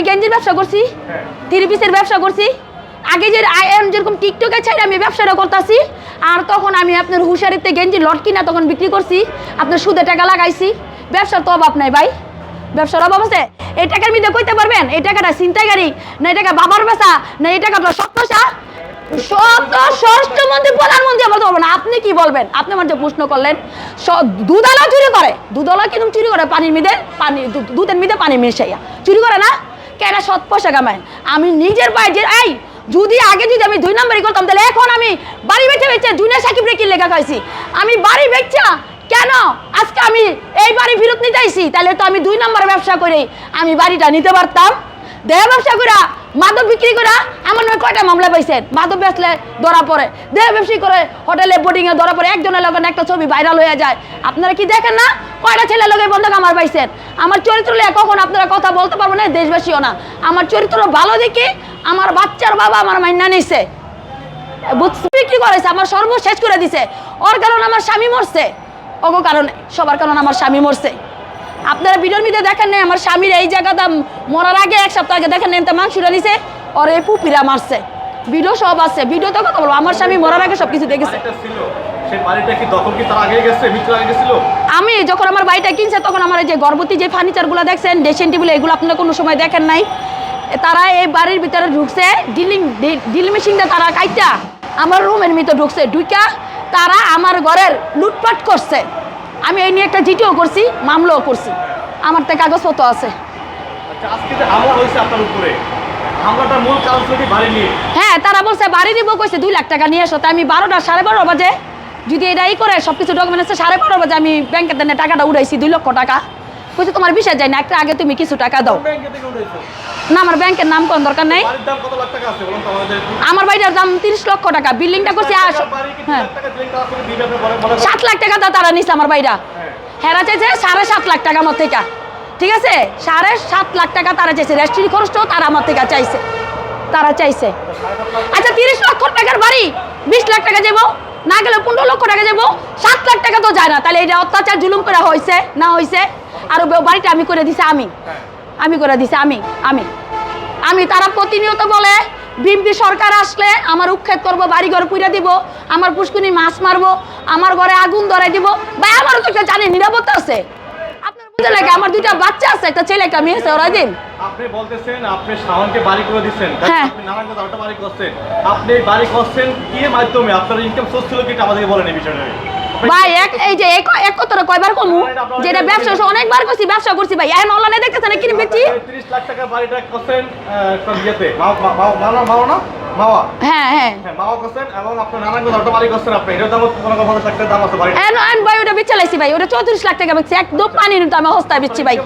আমি গেঞ্জির ব্যবসা করছি। থ্রি পিসের ব্যবসা করছি। আগে যে আই যেরকম টিকটকে ছাড়ে আমি ব্যবসাটা করতেছি, আর তখন আমি আপনার হুশারিতে গেঞ্জি লট কিনা তখন বিক্রি করছি, আপনার সুদে টাকা লাগাইছি। ব্যবসার তো অভাব নাই ভাই, ব্যবসার অভাব আছে। এই টাকার মধ্যে কইতে পারবেন, এই টাকাটা চিন্তাগারি না এই টাকা বাবার বেচা, না এই টাকা আপনার সত্যসা আপনি কি বলবেন? আপনি আমার যে প্রশ্ন করলেন দুধওয়ালা চুরি করে, দুধওয়ালা কিন্তু চুরি করে? পানির মিদে পানি দুধের মিদে পানি মিশাইয়া। চুরি করে না? কেন সৎ পয়সা কামায় আমি নিজের পায়ে যে এই, যদি আগে যদি আমি দুই নম্বরই করতাম, তাহলে এখন আমি বাড়ি বেচে বেচে জুনিয়র সাকিব রেখে লেখা খাইছি? আমি বাড়ি বেচা কেন? আজকে আমি এই বাড়ি ফেরত নিতে আইছি, তাহলে তো আমি দুই নম্বর ব্যবসা করে আমি বাড়িটা নিতে পারতাম। দেহ ব্যবসা করে মাদক বিক্রি করে আমার নামে কয়টা মামলা পাইছেন মাদক বেচলে ধরা পড়ে, দেহ ব্যবসা করে হোটেলে বোর্ডিং এ ধরা পড়ে, একজনের লগে একটা ছবি ভাইরাল হয়ে যায়। আপনারা কি দেখেন না? কয়টা ছেলে লগে বন্ধ আমার পাইছেন? আমার চরিত্র নিয়ে কখন আপনারা কথা বলতে পারব না, দেশবাসীও না। আমার চরিত্র ভালো দেখে আমার বাচ্চার বাবা আমার মাইনা নিছে। বিক্রি করেছে? আমার সর্বশেষ করে দিছে। ওর কারণে আমার স্বামী মরছে। ওগো কারণে, সবার কারণে আমার স্বামী মরছে। আপনারা ভিডিওর মধ্যে দেখেন নাই, আমার স্বামীর এই জায়গাটা মরার আগে, এক সপ্তাহ আগে দেখেন নাই মাংসটা নিছে, ওর এই পুপিরা মারছে। ভিডিও সব আছে ভিডিওতে কথা বলব, আমার স্বামী মরার আগে সব কিছু দেখেছে সেই বাড়িটা কি দখল কি তার আগে গেছে মৃত্যুর আগে গেছিল? আমি যখন আমার বাড়িটা কিনছে তখন আমার এই যে গর্ভবতী যে ফার্নিচারগুলো দেখছেন ড্রেসিং টেবিল এগুলো আপনারা কোনো সময় দেখেন নাই। তারা এই বাড়ির ভিতরে ঢুকছে ডিলিং ডিল মেশিনটা তারা কাইটা আমার রুমের ভিতরে ঢুকছে ঢুকা তারা আমার ঘরের লুটপাট করছে। আমি এই নিয়ে একটা জিটিও করছি মামলাও করছি। আমার তো কাগজপত্র আছে। আচ্ছা হ্যাঁ তারা বলছে বাড়ি দিব কইছে দুই লাখ টাকা নিয়ে আসো তাই আমি বারোটা সাড়ে বারো বাজে যদি এটাই করে সব কিছু ডকুমেন্ট আছে সাড়ে বারো বাজে আমি ব্যাংকের দেনে টাকাটা উড়াইছি দুই লক্ষ টাকা। কইছে তোমার বিষয় যায় না একটা আগে তুমি কিছু টাকা দাও। না আমার ব্যাংকের নাম কোন দরকার নাই। আমার বাড়িটার দাম তিরিশ লক্ষ টাকা বিল্ডিংটা করছি আস- হ্যাঁ। সাত লাখ টাকা দা- তারা নিছে আমার বাড়িটা। হ্যাঁ। হেরা চাইছে সাড়ে সাত লাখ টাকা আমার থেকে। ঠিক আছে? সাড়ে সাত লাখ টাকা তারা চাইছে। রেস্টুরি খরচটাও তারা আমার থেকে চাইছে। তারা চাইছে। আচ্ছা তিরিশ লক্ষ টাকার বাড়ি বিশ লাখ টাকা যাব না গেলে পনেরো লক্ষ টাকা যাব। সাত লাখ টাকা তো যায় না। তাহলে এটা অত্যাচার জুলুম করা হয়েছে, না হয়েছে? আর বাড়িটা আমি করে দিছি আমি। আমি করে দিছি আমি আমি। আমি তারা প্রতিনিয়ত বলে বিএমপি সরকার আসলে আমার উৎক্ষেপ করব, বাড়িঘর পুড়ে দিব, আমার পুষ্কুনি মাছ মারবো, আমার ঘরে আগুন ধরাই দিব। বা আমারও তো একটা জানি, নিরাপত্তা আছে। লাগে আমার দুইটা বাচ্চা আছে একটা ছেলে একটা মেয়ে আছে ওরা দিন। আপনি বলতেছেন আপনি শাওনকে বাড়ি করে দিচ্ছেন হ্যাঁ। আপনি নারায়ণগঞ্জ আরেকটা বাড়ি করছেন। আপনি বাড়ি করছেন কি মাধ্যমে? আপনার ইনকাম সোর্স ছিল কি? আমাদেরকে বলেন এই বিষয়টা ভাই এক এই যে এক এক কথাটা কয়বার কমু? যেটা ব্যবসা অনেকবার করছি ব্যবসা করছি ভাই। এখন অনলাইনে দেখতেছেন কিনে বেচি লাখ টাকা বাড়িটা করছেন মাও মাও- না হ্যাঁ হ্যাঁ। হ্যাঁ বাড়ি এখন ভাই ওটা বেচালাইছি ভাই। ওটা চৌত্রিশ লাখ টাকা বেচছি। একদম পানির আমি হস্তায় বেচছি ভাই।